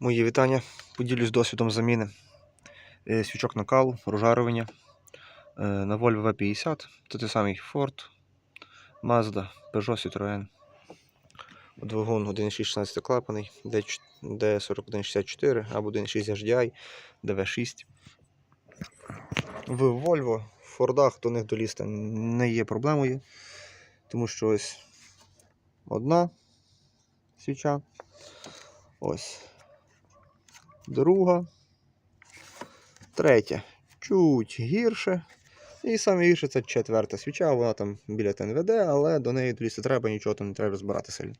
Мої вітання. Поділюсь досвідом заміни е, свічок накалу, розжарювання е, на Volvo V50. Це той самий Ford, Mazda, Peugeot, Citroën. Двигун 1.616 клапаний, D4164 або 1.6 HDI, DV6. В Volvo, в Фордах до них долізти не є проблемою, тому що ось одна свіча. Ось друга, третя чуть гірше. І саме гірше це четверта свіча, вона там біля ТНВД, але до неї долізти треба, нічого там не треба розбирати сильно.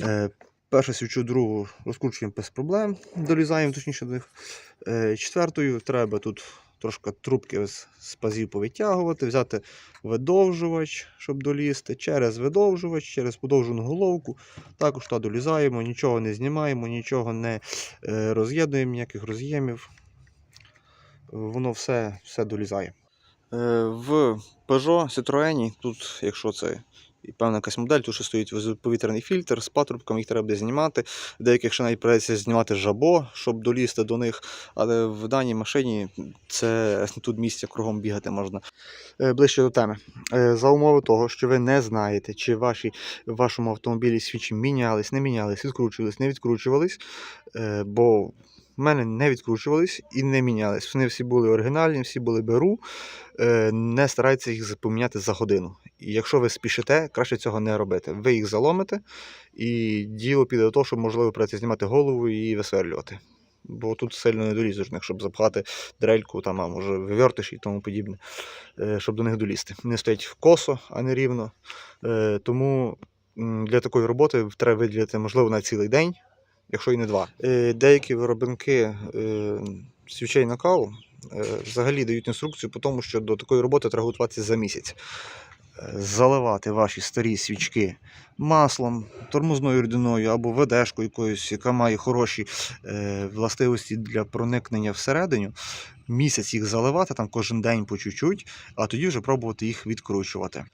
Е, першу свічу, другу розкручуємо без проблем, долізаємо точніше до них. Е, четвертою треба тут трошки трубки з, пазів повитягувати, взяти видовжувач, щоб долізти, через видовжувач, через подовжену головку. Також та долізаємо, нічого не знімаємо, нічого не е, роз'єднуємо, ніяких роз'ємів. Воно все, все долізає. Е, В Peugeot, Citroën, тут, якщо це і певна якась модель, тут ще стоїть повітряний фільтр з патрубком, їх треба буде знімати. Деяких ще навіть придеться знімати жабо, щоб долізти до них. Але в даній машині це тут місця кругом бігати можна. Е, Ближче до теми. Е, За умови того, що ви не знаєте, чи ваші, в вашому автомобілі свічі мінялись, не мінялись, відкручувались, не відкручувались, е, бо в мене не відкручувались і не мінялись. Вони всі були оригінальні, всі були беру. Е, Не старайтеся їх поміняти за годину. І якщо ви спішите, краще цього не робити. Ви їх заломите, і діло піде до того, що можливо придеться знімати голову і висверлювати. Бо тут сильно не долізеш в щоб запхати дрельку, там, а може вивертиш і тому подібне, е, щоб до них долізти. Вони стоять косо, а не рівно. Е, Тому для такої роботи треба виділити, можливо, на цілий день, якщо і не два. Е, Деякі виробники е, свічей накалу е, взагалі дають інструкцію по тому, що до такої роботи треба готуватися за місяць. Заливати ваші старі свічки маслом, тормозною рідиною або ведешкою якоюсь, яка має хороші властивості для проникнення всередину. Місяць їх заливати там кожен день по чуть-чуть, а тоді вже пробувати їх відкручувати.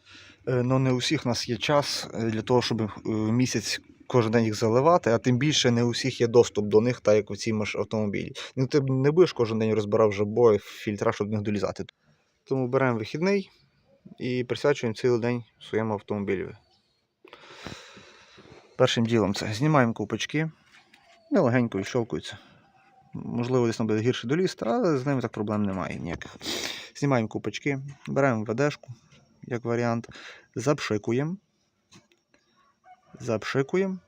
Ну, не у всіх нас є час для того, щоб місяць кожен день їх заливати, а тим більше не у всіх є доступ до них, так як у цій автомобілі. Ну, ти не будеш кожен день розбирав жабо, фільтра, щоб до долізати. Тому беремо вихідний і присвячуємо цілий день своєму автомобілю. Першим ділом це знімаємо ковпачки, вони легенько відщолкуються. Можливо, десь там буде гірше долізти, але з ними так проблем немає ніяких. Знімаємо ковпачки, беремо ведешку, як варіант, запшикуємо. Запшикуємо.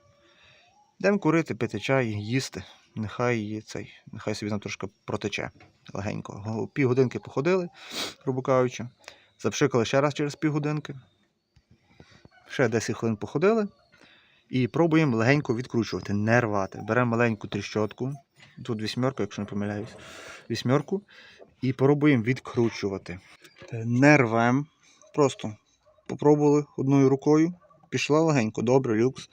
Йдемо курити, пити чай, їсти. Нехай цей, нехай собі там трошки протече легенько. Го- Півгодинки походили, грубо кажучи. Запшикали ще раз через півгодинки. Ще 10 хвилин походили. І пробуємо легенько відкручувати, не рвати. Беремо маленьку тріщотку, тут вісьмерку, якщо не помиляюсь, вісьмерку, і пробуємо відкручувати. Не рвем, просто попробували одною рукою, пішла легенько, добре, люкс.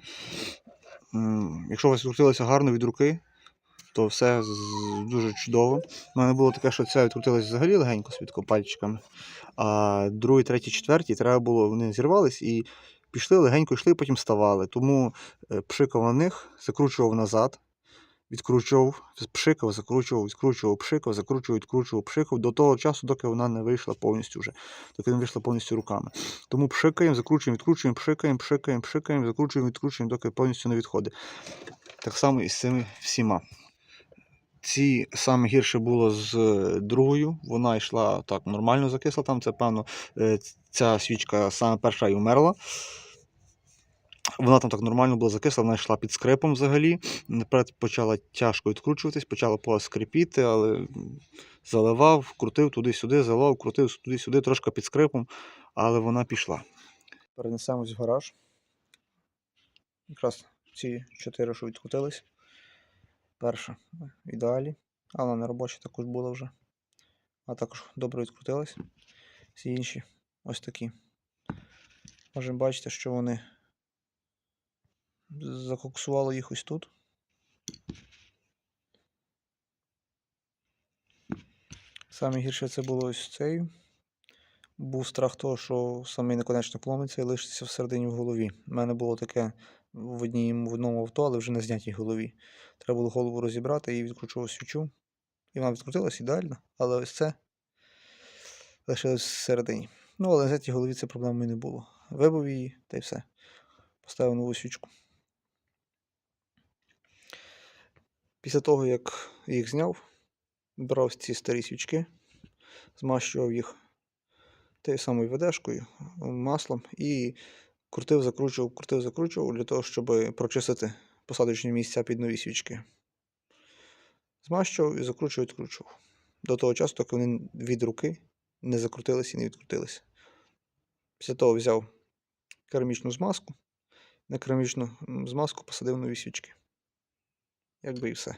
Якщо у вас відкрутилося гарно від руки, то все дуже чудово. У мене було таке, що це відкрутилося взагалі легенько свідко пальчиками. А другий, третій, четвертій треба було, вони зірвались і пішли легенько йшли, потім ставали. Тому е, пшикав на них, закручував назад, відкручував, пшикав, закручував, відкручував, пшикав, закручував, відкручував, пшикав до того часу, доки вона не вийшла повністю вже, доки не вийшла повністю руками. Тому пшикаємо, закручуємо, відкручуємо, пшикаємо, пшикаємо, пшикаємо, закручуємо, відкручуємо, доки повністю не відходить. Так само і з цими всіма. Ці саме гірше було з е, другою. Вона йшла так нормально закисла там. Це певно, е, ця свічка саме перша і вмерла. Вона там так нормально була закисла, вона йшла під скрипом взагалі. Наперед почала тяжко відкручуватись, почала поскрипіти, але заливав, крутив туди-сюди, заливав, крутив туди-сюди, трошки під скрипом, але вона пішла. Перенесемось в гараж. Якраз ці чотири, що відкрутились. Перша в ідеалі, але на робочі також була вже. А також добре відкрутилась. Всі інші ось такі. Можемо бачити, що вони закоксували їх ось тут. Саме гірше це було ось цією. був страх того, що самий наконечник поломиться і лишиться всередині в голові. У мене було таке в, одній, в одному авто, але вже на знятій голові. Треба було голову розібрати і відкручував свічу. І вона відкрутилась ідеально, але ось це лишилось всередині. Ну, але на знятій голові це проблемою не було. Вибив її та й все. Поставив нову свічку. Після того, як їх зняв, брав ці старі свічки, змащував їх тією самою ведешкою, маслом і крутив, закручував, крутив, закручував для того, щоб прочистити посадочні місця під нові свічки. Змащував і закручував, відкручував. До того часу, доки вони від руки не закрутилися і не відкрутилися. Після того взяв керамічну змазку, на керамічну змазку посадив нові свічки. Якби і все.